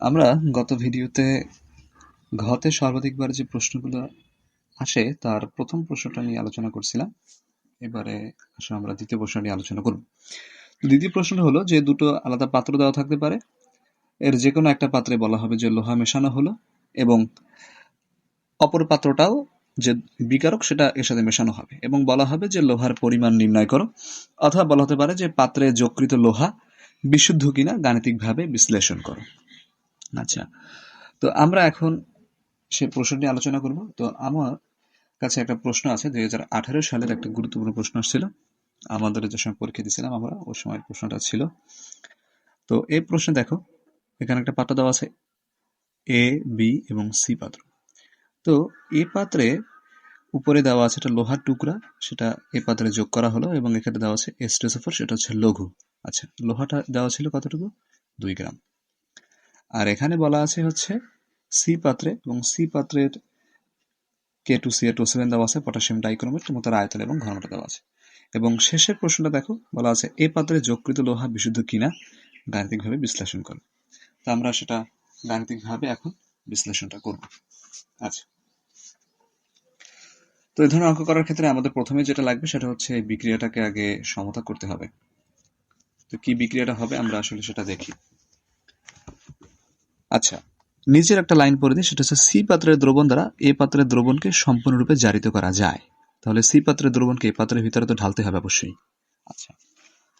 আমরা গত ভিডিওতে ঘতে সর্বাধিকবার যে প্রশ্নগুলো আসে, তার প্রথম প্রশ্নটা নিয়ে আলোচনা করছিলাম। এবারে আসলে আমরা দ্বিতীয় প্রশ্ন নিয়ে আলোচনা করব। দ্বিতীয় প্রশ্নটা হলো যে দুটো আলাদা পাত্র দেওয়া থাকতে পারে। এর যে কোনো একটা পাত্রে বলা হবে যে লোহা মেশানো হলো এবং অপর পাত্রটাও যে বিকারক, সেটা এর সাথে মেশানো হবে এবং বলা হবে যে লোহার পরিমাণ নির্ণয় করো। অথবা বলা হতে পারে যে পাত্রে যোগকৃত লোহা বিশুদ্ধ কিনা গাণিতিকভাবে বিশ্লেষণ করো। আচ্ছা তো আমরা এখন সে প্রশ্ন নিয়ে আলোচনা করব। তো আমার কাছে একটা প্রশ্ন আছে, দুই হাজার আঠারো সালের একটা গুরুত্বপূর্ণ প্রশ্ন আসছিল। আমাদের যে সময় পরীক্ষা দিয়েছিলাম আমরা ওই সময় প্রশ্নটা ছিল। তো এই প্রশ্নে দেখো, এখানে একটা পাত্র দেওয়া আছে, এ, বি এবং সি পাত্র। তো এ পাত্রে উপরে দেওয়া আছে একটা লোহার টুকরা, সেটা এ পাত্রে যোগ করা হলো এবং এখানে দেওয়া আছে এস্টেসোফর সেটা হচ্ছে লঘু। আচ্ছা লোহাটা দেওয়া ছিল কতটুকু? দুই গ্রাম। আর এখানে বলা আছে হচ্ছে সি পাত্রে এবং সি পাত্রের K two C A two seven দেওয়া আছে পটাশিয়াম ডাইক্রোমেট এবং তার আয়তন এবং ঘনমাত্রা দেওয়া আছে। এবং শেষের প্রশ্নটা দেখো, বলা আছে এ পাত্রে যোগকৃত লোহা বিশুদ্ধ কিনা? গাণিতিকভাবে বিশ্লেষণ করো। তা আমরা সেটা গাণিতিকভাবে এখন বিশ্লেষণটা করব। আচ্ছা। তো এই ধরনের অঙ্ক করার ক্ষেত্রে আমাদের প্রথমে যেটা লাগবে সেটা হচ্ছে বিক্রিয়াটাকে আগে সমতা করতে হবে। তো কি বিক্রিয়াটা হবে আমরা আসলে সেটা দেখি। আচ্ছা নিচের একটা লাইন পড়ে দিই, সেটা হচ্ছে সি পাত্রের দ্রবণ দ্বারা এ পাত্রের দ্রবণকে সম্পূর্ণরূপে জারিত করা যায়। তাহলে সি পাত্রের দ্রবণকে এ পাত্রের ভিতরে তো ঢালতে হবে অবশ্যই। আচ্ছা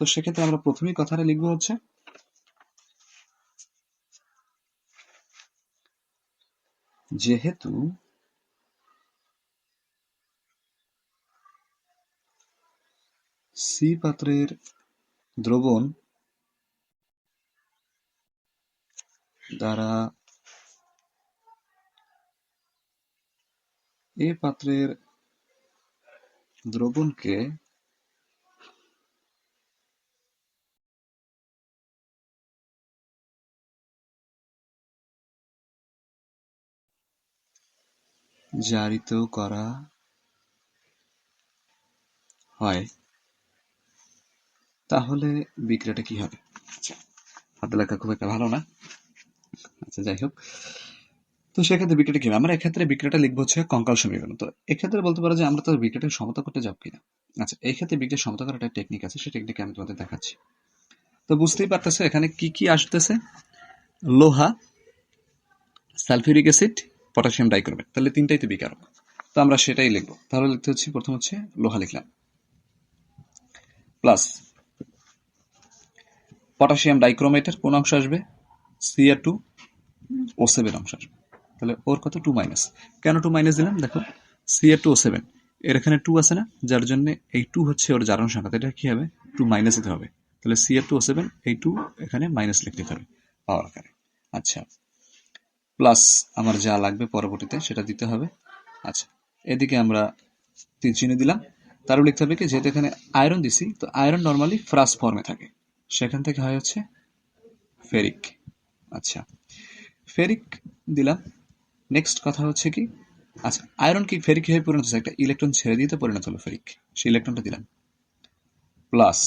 তো সেক্ষেত্রে আমরা প্রথমেই কথাটা লিখব হচ্ছে, যেহেতু সি পাত্রের দ্রবণ দ্বারা এ পাত্রের দ্রবণকে জারিত করা হয়। তাহলে বিক্রিয়াটা কি হবে? আচ্ছা হাতে লেখা খুব একটা ভালো না? আচ্ছা যাই হোক। তো সেক্ষেত্রে বিক্রিয়াটা কি হবে? আমরা এক্ষেত্রে বিক্রিয়াটা লিখব হচ্ছে কঙ্কাল সমীকরণ। তো এক্ষেত্রে বলতে পারো যে আমরা তো বিক্রিয়াটাকে সমতা করতে যাব কিনা? আচ্ছা এই ক্ষেত্রে বিক্রিয়া সমতা করার একটা টেকনিক আছে সেই টেকনিক আমি তোমাদের দেখাচ্ছি। তো বুঝতেই পারতেছো এখানে কি কি আসতেছে? লোহা, সালফিউরিক অ্যাসিড, পটাশিয়াম ডাইক্রোমেট তাহলে তিনটাই তো বিকারক। তো আমরা সেটাই লিখব। তাহলে লিখতে হচ্ছে, প্রথম হচ্ছে লোহা লিখলাম। প্লাস পটাশিয়াম ডাইক্রোমেটের কোন অংশ আসবে? সিআর টু ও সেভেন অংশ আসবে। তাহলে ওর কত? টু মাইনাস কেন টু মাইনাস দিলাম? দেখো সিআর টু ও সেভেন এর এখানে টু আছে না, যার জন্য এই টু হচ্ছে ওর জারণ সংখ্যা। এটা কি হবে? টু মাইনাস দিতে হবে। তাহলে সিআর টু ও সেভেন এই টু এখানে মাইনাস লিখতে হবে পাওয়ার আকারে। আচ্ছা প্লাস আমার যা লাগবে পরবর্তীতে সেটা দিতে হবে। আচ্ছা এদিকে আমরা তিন চিহ্ন দিলাম। তারও লিখতে হবে কি, যেহেতু এখানে আয়রন দিছি, তো আয়রন নর্মালি ফ্রাস ফর্মে থাকে। সেখান থেকে হয় হচ্ছে ফেরিক। আচ্ছা ফেরিক দিলাম। নেক্সট কথা হচ্ছে কি? আচ্ছা আয়রন কি? ফেরিক হয়ে পরিণত হচ্ছে একটা ইলেকট্রন ছেড়ে দিতে পরিণত হলো ফেরিক। সেই ইলেকট্রনটা দিলাম। প্লাস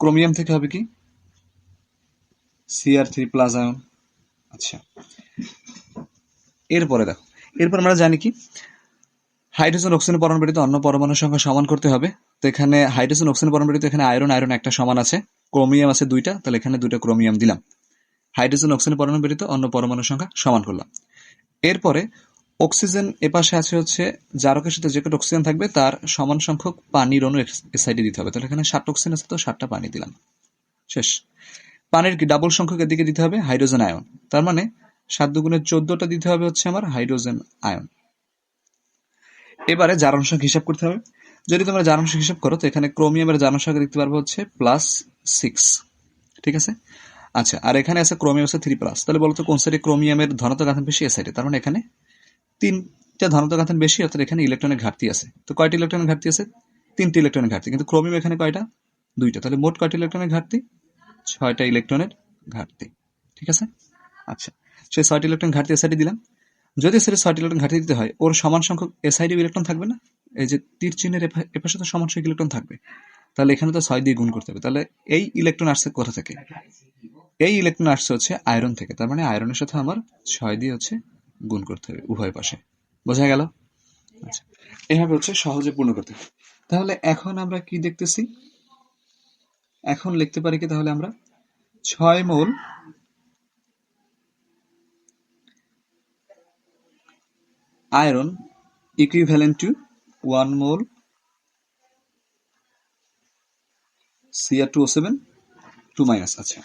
ক্রোমিয়াম থেকে হবে কি? সিআর থ্রি প্লাস আয়ন আচ্ছা এরপরে দেখো। এরপর আমরা জানি কি? হাইড্রোজেন অক্সিজেন পরমাণু অন্য পরমাণুর সংখ্যা সমান করতে হবে। তো এখানে হাইড্রোজেন অক্সিজেন পরমাণু এখানে আয়রন আয়রন একটা সমান আছে। ক্রোমিয়াম আছে দুইটা, তাহলে এখানে দুইটা ক্রোমিয়াম দিলাম। হাইড্রোজেন, অক্সিজেন পরমাণু ব্যতীত অন্য পরমাণুর সংখ্যা সমান করলাম। এরপরে অক্সিজেন এপাশে আছে হচ্ছে জারকের সাথে যে কটা অক্সিজেন থাকবে, তার সমান সংখ্যক পানির এ সাইডে দিতে হবে। তাহলে এখানে ষাট অক্সিজেন আছে তো ষাটটা পানি দিলাম। শেষ। পানির কি ডাবল সংখ্যক এদিকে দিতে হবে? Hydrogen ion. তার মানে সাত দুগুণে চোদ্দটা দিতে হবে হচ্ছে আমার হাইড্রোজেন আয়ন। এবারে জারণ সংখ্যা হিসাব করতে হবে। যদি তোমরা সংখ্যা হিসাব করো, তো এখানে ক্রোমিয়ামের সংখ্যা দেখতে পারব হচ্ছে প্লাস সিক্স ঠিক আছে? আচ্ছা আর এখানে আছে ক্রোমিয়াম আছে থ্রি প্লাস তাহলে বলতো কোন সাইডে ক্রোমিয়ামের ধনাত্মক আধান বেশি, এ সাইডে তার মানে এখানে তিনটা ধনাত্মক আধান বেশি, অর্থাৎ এখানে ইলেকট্রনের ঘাটতি আছে। তো কয়টি ইলেকট্রনের ঘাটতি আছে? তিনটি ইলেকট্রনের ঘাটতি। কিন্তু ক্রোমিয়াম এখানে কয়টা? দুইটা। তাহলে মোট কয়টি ইলেকট্রনের ঘাটতি? ছয়টা ইলেকট্রনের ঘাটতি। ঠিক আছে? আচ্ছা সেই ছয়টি ইলেকট্রন ঘাটতি এসআইডি দিলাম। যদি সেটা ছয়টি ইলেকট্রন ঘাটতি দিতে হয়, ওর সমান সংখ্যক এসআইডি ইলেকট্রন থাকবে না? এই যে তীর চিহ্নের এপা- এপাশে তো সমান সংখ্যক ইলেকট্রন থাকবে। তাহলে এখানে তো ছয় দিয়ে গুণ করতে হবে। তাহলে এই ইলেকট্রন আসছে কোথা থেকে? এই ইলেকট্রন আসছে হচ্ছে আয়রন থেকে। তার মানে আয়রনের সাথে আমার ছয় দিয়ে হচ্ছে গুণ করতে হবে উভয় পাশে। বোঝা গেল? আচ্ছা এভাবে হচ্ছে সহজে পূর্ণ করতে তাহলে এখন আমরা কি দেখতেছি? এখন লিখতে পারি কি তাহলে আমরা? ছয় mole iron equivalent to one mole CR two O seven two minus আচ্ছা।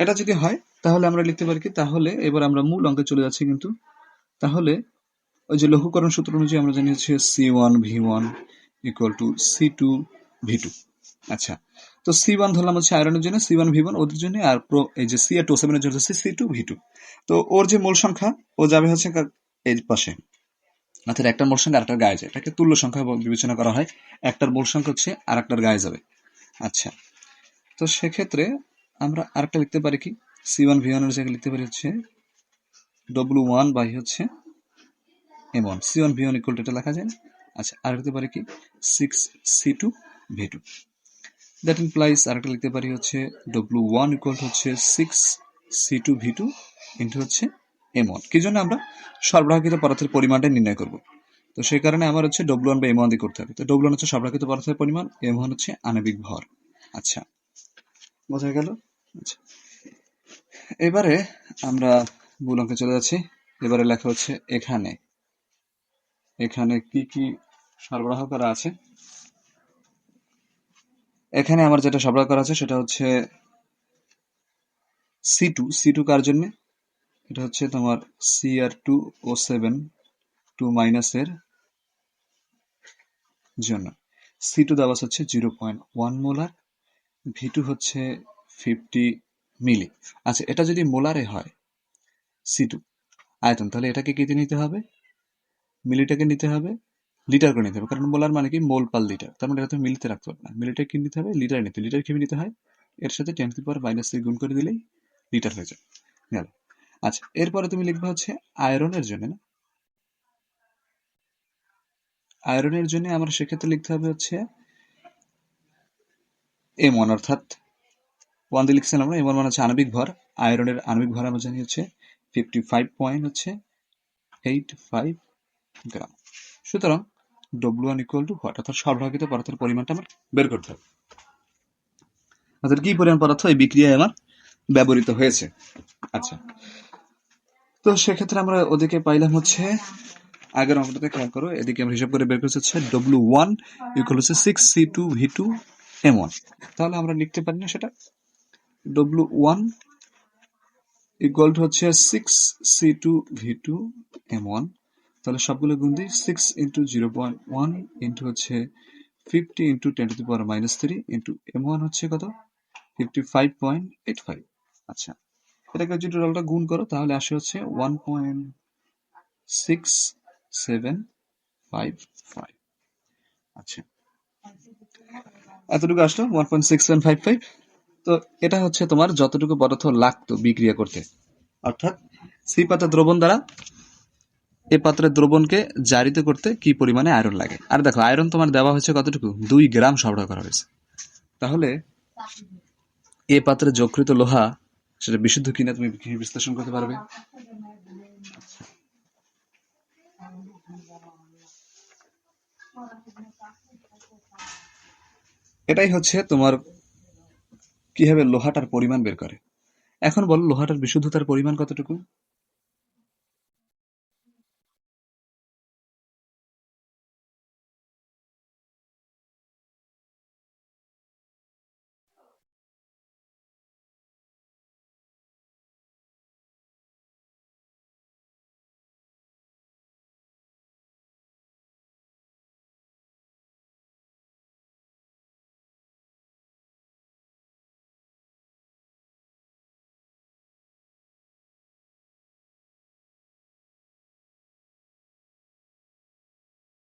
এটা যদি হয়, তাহলে আমরা লিখতে পারি কি, তাহলে এবার আমরা মূল অঙ্কে চলে যাচ্ছি কিন্তু, তাহলে ওই যে লঘুকরণ সূত্র অনুযায়ী আমরা জানি হচ্ছে C one V one equal to C two V two আচ্ছা তো সি ওয়ান ধরলাম হচ্ছে আয়রনের জন্য সি ওয়ান ভি ওয়ান ওদের জন্য, আর প্রো এই যে সি আর টু সেভেনের জন্য হচ্ছে সি টু ভি টু তো ওর যে মূল সংখ্যা, ও যাবে হচ্ছে এই পাশে। অর্থাৎ একটার মূল সংখ্যা আরেকটার গায়ে যায়। এটাকে তুল্য সংখ্যা বিবেচনা করা হয়। একটার মূল সংখ্যা হচ্ছে আর একটার গায়ে যাবে। আচ্ছা। তো সেক্ষেত্রে আমরা আরেকটা লিখতে পারি কি? সি ওয়ান ভি ওয়ানের জায়গায় লিখতে পারি হচ্ছে ডব্লু ওয়ান বাই হচ্ছে M one C one V one equal এটা লেখা যায় না? আচ্ছা আর লিখতে পারি কি? Six C two V two that implies আরেকটা লিখতে পারি হচ্ছে ডব্লু ওয়ান ইকুয়াল হচ্ছে six C two V two into হচ্ছে এম ওয়ান কি জন্য আমরা সরবরাহকৃত পদার্থের পরিমাণটা নির্ণয় করব? তো সেই কারণে আমার হচ্ছে ডব্লু ওয়ান বা এম ওয়ান দিয়ে করতে হবে। তো ডব্লু ওয়ান হচ্ছে সরবরাহকৃত পদার্থের পরিমাণ এম ওয়ান হচ্ছে আণবিক ভর। আচ্ছা বোঝা গেল? আচ্ছা এবারে আমরা মূল অঙ্কে চলে যাচ্ছি। এবারে লেখা হচ্ছে এখানে। এখানে কি কি সরবরাহ করা আছে? এখানে আমার যেটা সরবরাহ করা আছে সেটা হচ্ছে সি টু সি টু কার জন্য? এটা হচ্ছে তোমার C R two O seven two মাইনাসের জন্য। সি টু দেওয়া হচ্ছে zero point one molar V two হচ্ছে ফিফটি মিলি আচ্ছা এটা যদি মোলারে হয় সি টু আয়তন, তাহলে এটাকে কেটে নিতে হবে? মিলিটাকে নিতে হবে লিটার করে নিতে হবে। কারণ মোলার মানে কি? মোল পাল লিটার তার মানে এটা মিলিতে রাখতে পারবে না। মিলিটা কি নিতে হবে? লিটার নিতে লিটার কীভাবে নিতে হয়? এর সাথে টেন টু পাওয়ার মাইনাস গুণ করে দিলেই লিটার হয়ে যাবে। গেল। আচ্ছা এরপরে তুমি লিখবে হচ্ছে আয়রনের জন্য, না? আয়রনের জন্য আমার সেক্ষেত্রে লিখতে হবে হচ্ছে এম ওয়ান অর্থাৎ ওয়ান দিয়ে লিখছিলাম আমরা এম ওয়ান হচ্ছে আণবিক ভর, আয়রনের আণবিক ভর আমরা জানি হচ্ছে ফিফটি ফাইভ পয়েন্ট হচ্ছে এইট ফাইভ গ্রাম সুতরাং W one equal to what অর্থাৎ সরবরাহিত পদার্থের পরিমাণটা আমার বের করতে হবে। অর্থাৎ কি পরিমাণ পদার্থ? এই বিক্রিয়ায় আমার ব্যবহৃত হয়েছে। আচ্ছা তো সেক্ষেত্রে আমরা ওদিকে পাইলাম হচ্ছে আগের অঙ্কটাতে খেয়াল করো, এদিকে আমরা হিসাব করে বের করছি হচ্ছে ডব্লু ওয়ান ইকুয়াল হচ্ছে six C two V two M one তাহলে আমরা লিখতে পারি না সেটা? ডব্লু ওয়ান ইকুয়াল টু হচ্ছে six C two V two M one তাহলে সবগুলো গুণ দিই six into zero point one into হচ্ছে fifty into ten to the power minus three into M one হচ্ছে কত? Fifty five point eight five আচ্ছা। এটাকে যদি টোটালটা গুণ করো, তাহলে আসে হচ্ছে one point six seven five five আচ্ছা। এতটুকু আসলো one point six seven five five তো এটা হচ্ছে তোমার যতটুকু পদার্থ লাগতো বিক্রিয়া করতে। অর্থাৎ সি পাত্রের দ্রবণ দ্বারা এ পাত্রের দ্রবণকে জারিত করতে কি পরিমাণে আয়রন লাগে? আর দেখো আয়রন তোমার দেওয়া হয়েছে কতটুকু? দুই গ্রাম সরবরাহ করা হয়েছে। তাহলে এ পাত্রে যকৃত লোহা সেটা বিশুদ্ধ কিনা তুমি বিশ্লেষণ করতে পারবে? এটাই হচ্ছে তোমার কীভাবে লোহাটার পরিমাণ বের করে। এখন বলো লোহাটার বিশুদ্ধতার পরিমাণ কতটুকু?